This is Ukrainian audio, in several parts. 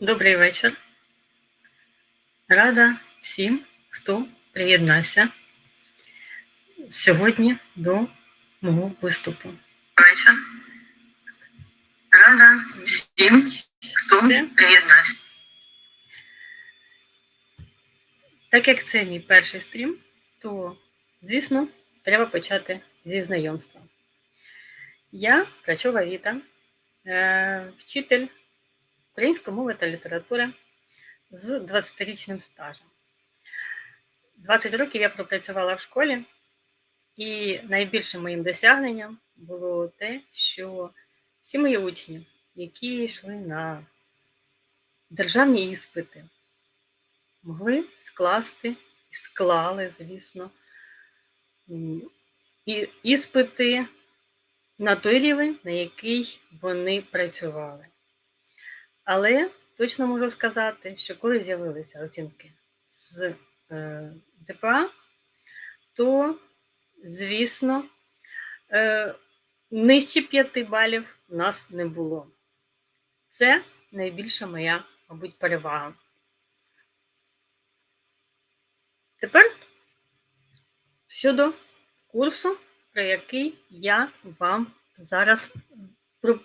Добрий вечір. Рада всім, хто приєднався сьогодні до мого виступу. Вечір. Рада всім, хто приєднався. Так як це мій перший стрім, то, звісно, треба почати зі знайомства. Я Крачова Віта, е, вчитель української мови та літератури з 20-річним стажем. 20 років я пропрацювала в школі, і найбільшим моїм досягненням було те, що всі мої учні, які йшли на державні іспити, могли скласти і склали, звісно, іспити на той рівень, на який вони працювали. Але точно можу сказати, що коли з'явилися оцінки з е, ДПА, то, звісно, е, нижче 5 балів у нас не було. Це найбільша моя, мабуть, перевага. Тепер щодо курсу, про який я вам зараз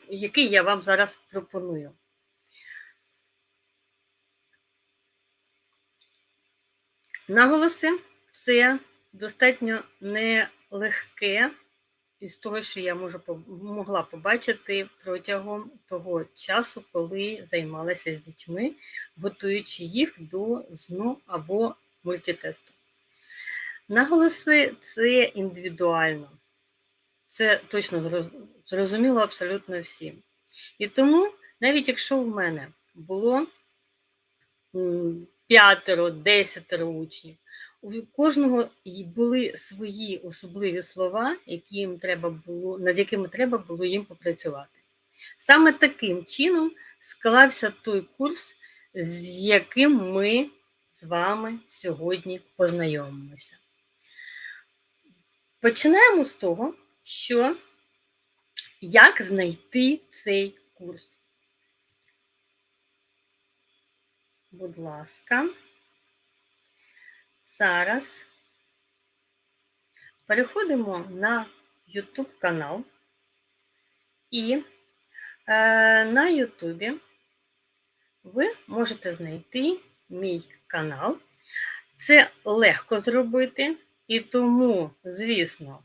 який я вам зараз пропоную. Наголоси це достатньо нелегке із того, що я можу, могла побачити протягом того часу, коли займалася з дітьми, готуючи їх до ЗНО або мультитесту. Наголоси це індивідуально. Це точно зрозуміло абсолютно всім. І тому, навіть якщо в мене було п'ятеро, десятеро учнів. У кожного були свої особливі слова, які їм треба було, над якими треба було їм попрацювати. Саме таким чином склався той курс, з яким ми з вами сьогодні познайомимося. Починаємо з того, що як знайти цей курс. Будь ласка, зараз переходимо на YouTube канал і е, на YouTube ви можете знайти мій канал. Це легко зробити, і тому, звісно,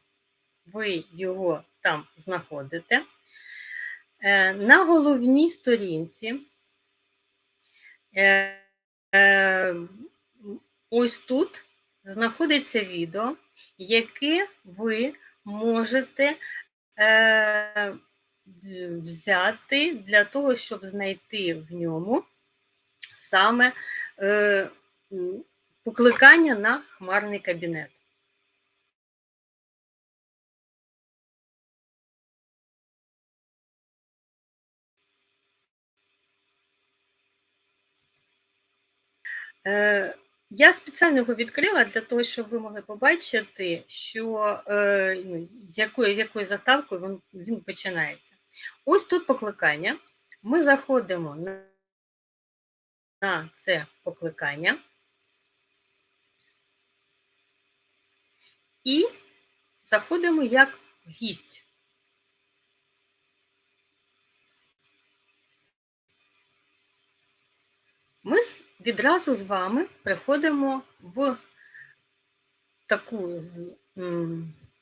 ви його там знаходите. Е, на головній сторінці ось тут знаходиться відео, яке ви можете е, взяти для того, щоб знайти в ньому саме покликання на хмарний кабінет. Я спеціально його відкрила для того, щоб ви могли побачити, що е, ну, з якою з якою заставкою він, він починається. Ось тут покликання. Ми заходимо на, на це покликання і заходимо як гість. Ми відразу з вами приходимо в таку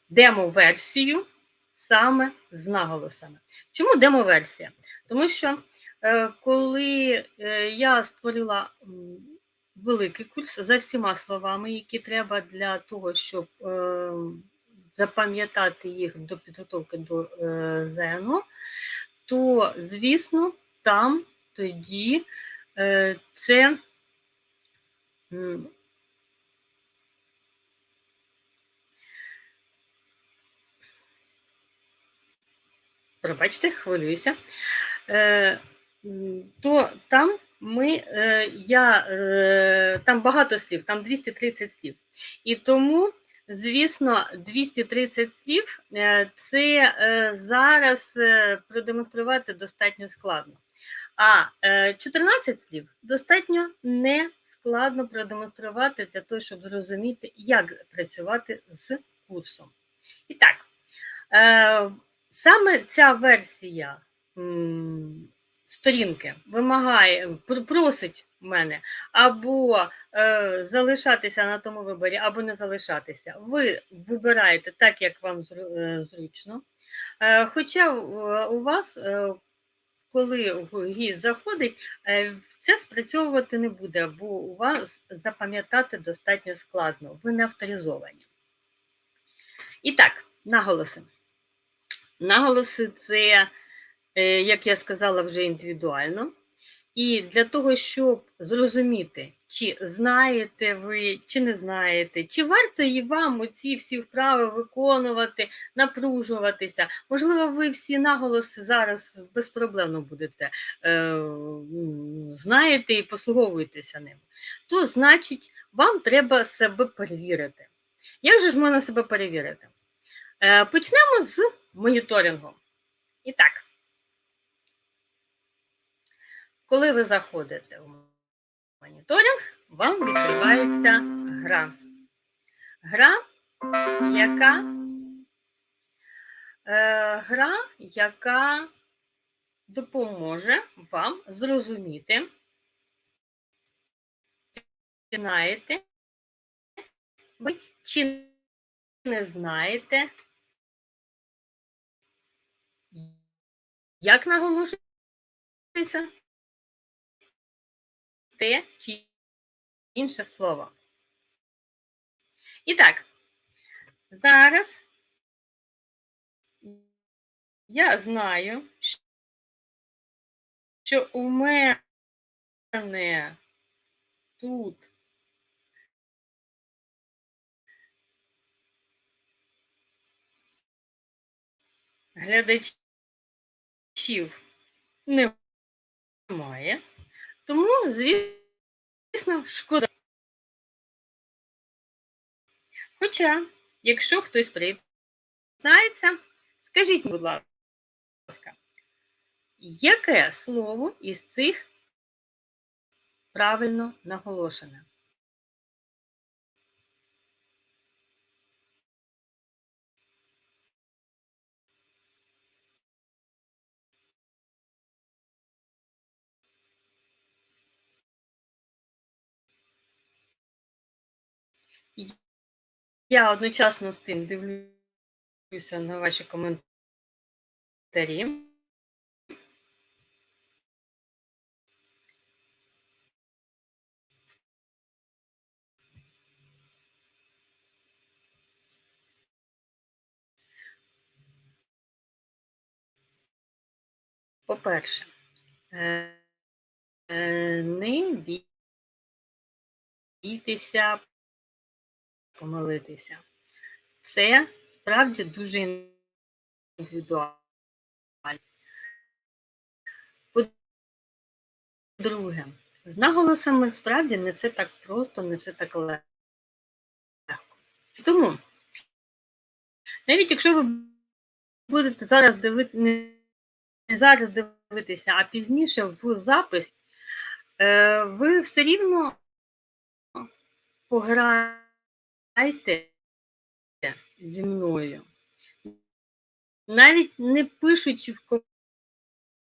демо-версію саме з наголосами. Чому демо-версія? Тому що е, коли е, я створила великий курс за всіма словами, які треба для того, щоб е, запам'ятати їх до підготовки до ЗНО, то, звісно, там тоді це Пробачте, хвилююся. Е, то там ми, е, я, е, там багато слів, там 230 слів. І тому, звісно, 230 слів це зараз продемонструвати достатньо складно. А е, 14 слів достатньо не складно продемонструвати для того, щоб зрозуміти, як працювати з курсом. І так, е, саме ця версія сторінки вимагає, просить мене або е, залишатися на тому виборі, або не залишатися. Ви вибираєте так, як вам е, зручно. Е, Хоча е, у вас, е, коли гість заходить, е, це спрацьовувати не буде, бо у вас запам'ятати достатньо складно, ви не авторизовані. І так, наголоси. Наголоси це, е, як я сказала, вже індивідуально. І для того, щоб зрозуміти, чи знаєте ви, чи не знаєте, чи варто і вам оці всі вправи виконувати, напружуватися. Можливо, ви всі наголоси зараз безпроблемно будете е, знаєте і послуговуєтеся ними. То, значить, вам треба себе перевірити. Як же ж можна себе перевірити? Е, почнемо з моніторингу. І так. Коли ви заходите в моніторинг, вам відкривається гра. Гра, яка, е, гра, яка допоможе вам зрозуміти, чи знаєте, ви чи не знаєте, як наголошується те чи інше слово. І так, зараз я знаю, що у мене тут глядачів немає. Тому, звісно, шкода. Хоча, якщо хтось приєднається, скажіть, будь ласка, яке слово із цих правильно наголошене? Я одночасно з тим дивлюся на ваші коментарі. По-перше, е, е, не бійтеся помилитися. Це справді дуже індивідуально. По-друге, з наголосами справді не все так просто, не все так легко. Тому, навіть якщо ви будете зараз дивити, не зараз дивитися, а пізніше в запис, е, ви все рівно пограєте зі мною. Навіть не пишучи в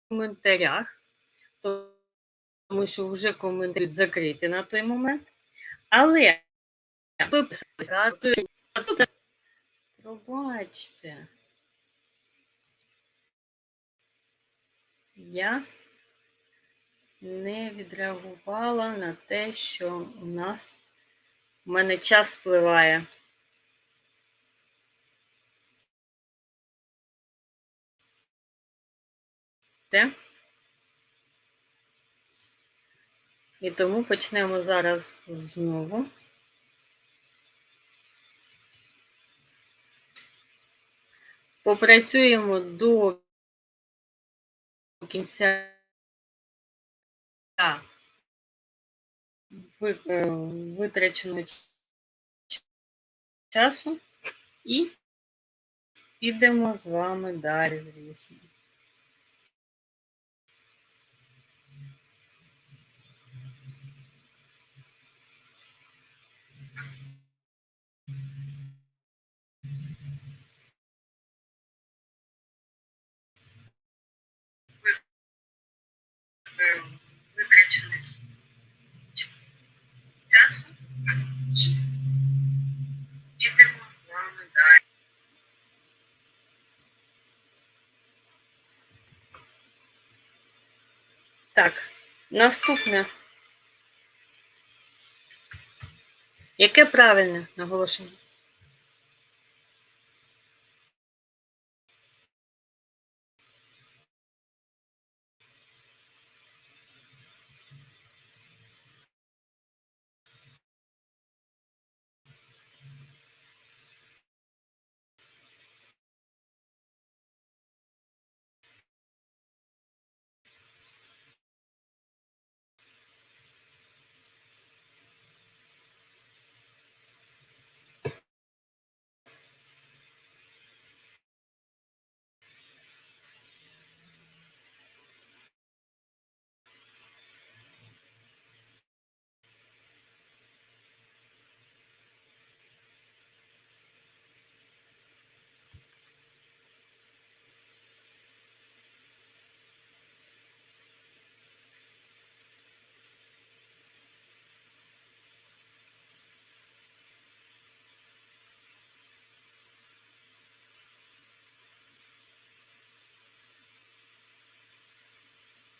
коментарях, тому що вже коментарі закриті на той момент. Але пробачте. Я не відреагувала на те, що у нас у мене час спливає. Те. І тому почнемо зараз знову. Попрацюємо до кінця витраченого часу і підемо з вами далі, звісно. Так, наступне. Яке правильне наголошення?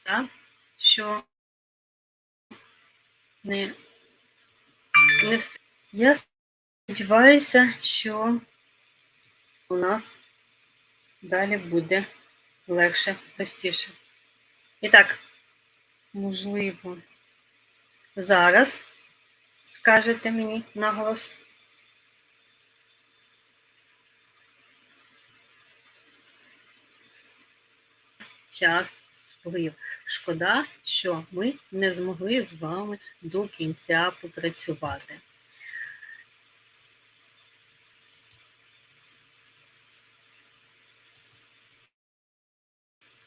Так, що не, не вст... Я сподіваюся, що у нас далі буде легше, простіше. І так, можливо, зараз скажете мені наголос. Час сплив. Шкода, що ми не змогли з вами до кінця попрацювати.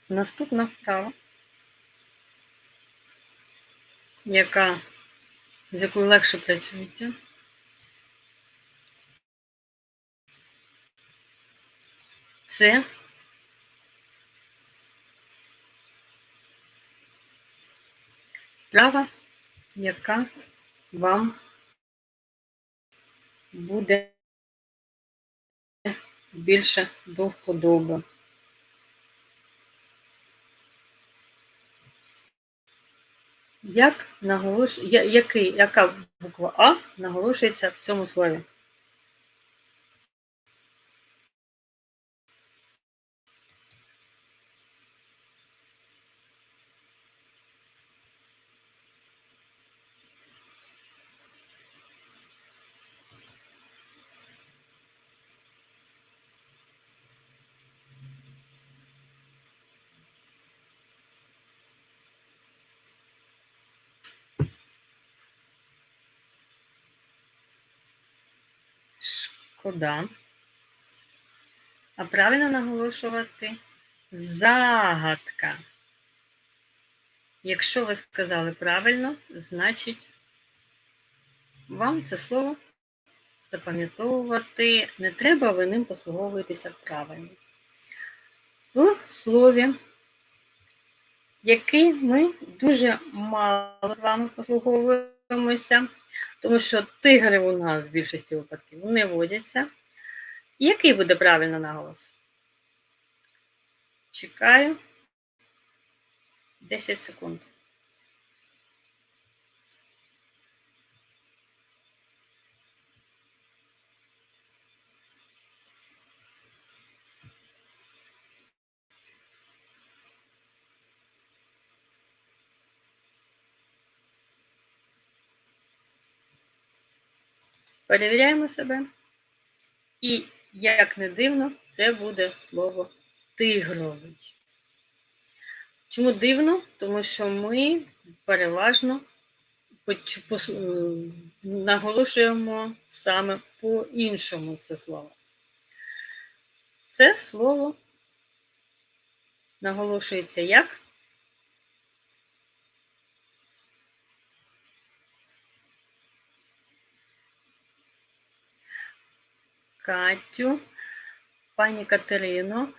Наступна вправа, яка, з якою легше працюється. Це вправа, яка вам буде більше до вподоби. Як наголош... я- який, яка буква А наголошується в цьому слові? Шкода. А правильно наголошувати загадка. Якщо ви сказали правильно, значить вам це слово запам'ятовувати не треба, ви ним послуговуєтеся правильно. В слові, який ми дуже мало з вами послуговуємося, тому що тигри у нас в більшості випадків не водяться. Який буде правильно наголос? Чекаю 10 секунд. Перевіряємо себе. І, як не дивно, це буде слово тигровий. Чому дивно? Тому що ми переважно е, наголошуємо саме по-іншому це слово. Це слово наголошується як? Катю, пані Катерино,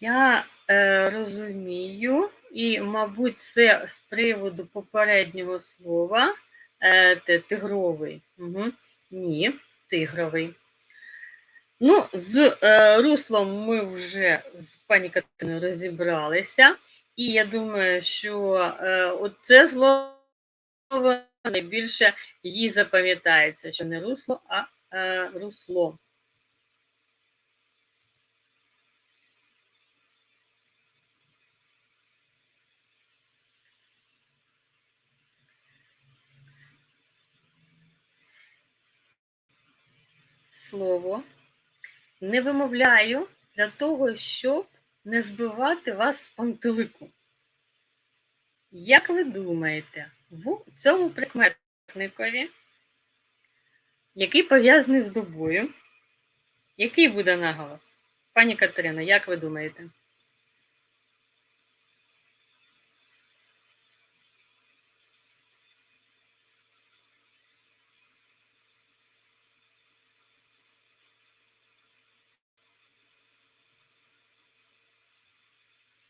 я е, розумію, і, мабуть, це з приводу попереднього слова е, тигровий. Угу. Ні, тигровий. Ну, з е, руслом ми вже з пані Катериною розібралися. І я думаю, що е, от це слово найбільше їй запам'ятається, що не русло, а е, русло. Слово не вимовляю для того, щоб не збивати вас з пантелику. Як ви думаєте, в цьому прикметникові, який пов'язаний з добою, який буде наголос? Пані Катерино, як ви думаєте?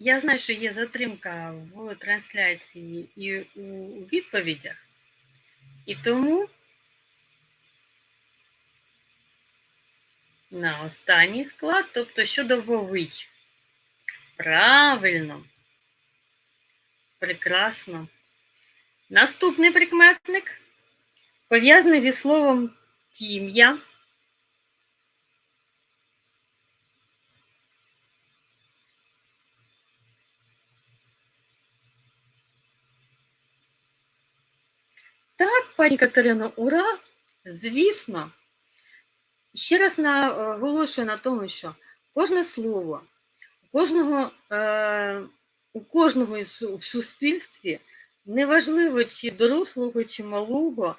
Я знаю, що є затримка в трансляції і у відповідях, і тому на останній склад, тобто щодовговий. Правильно. Прекрасно. Наступний прикметник пов'язаний зі словом тім'я. Так, пані Катерино, ура! Звісно. Ще раз наголошую на тому, що кожне слово, кожного, е, у кожного в суспільстві, неважливо, чи дорослого, чи малого,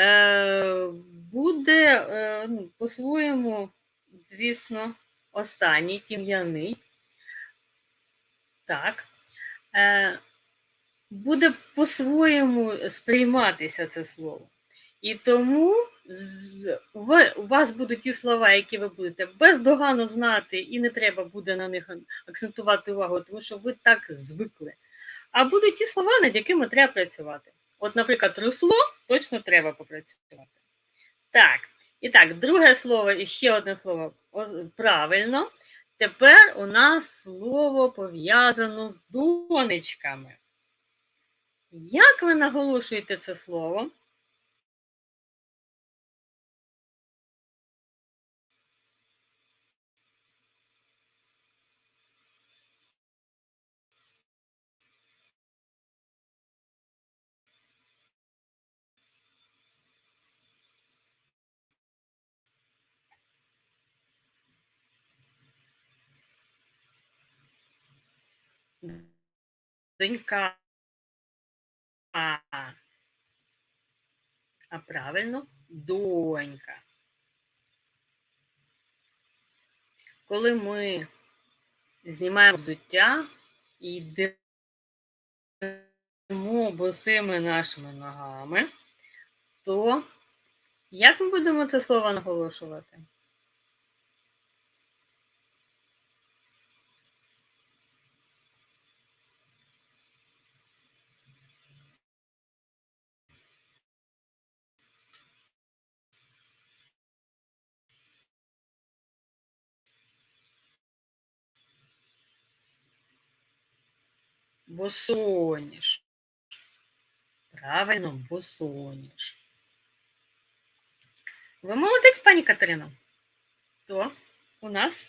е, буде е, ну, по-своєму, звісно, останній тім'яний. Так. Е, буде по-своєму сприйматися це слово. І тому у вас будуть ті слова, які ви будете бездоганно знати, і не треба буде на них акцентувати увагу, тому що ви так звикли. А будуть ті слова, над якими треба працювати. От, наприклад, русло точно треба попрацювати. Так, і так, друге слово і ще одне слово правильно. Тепер у нас слово пов'язано з донечками. Як ви наголошуєте це слово? Донька. А правильно донька. Коли ми знімаємо взуття і йдемо босими нашими ногами, то як ми будемо це слово наголошувати? Босоніж. Правильно, босоніж. Ви молодець, пані Катерино? То у нас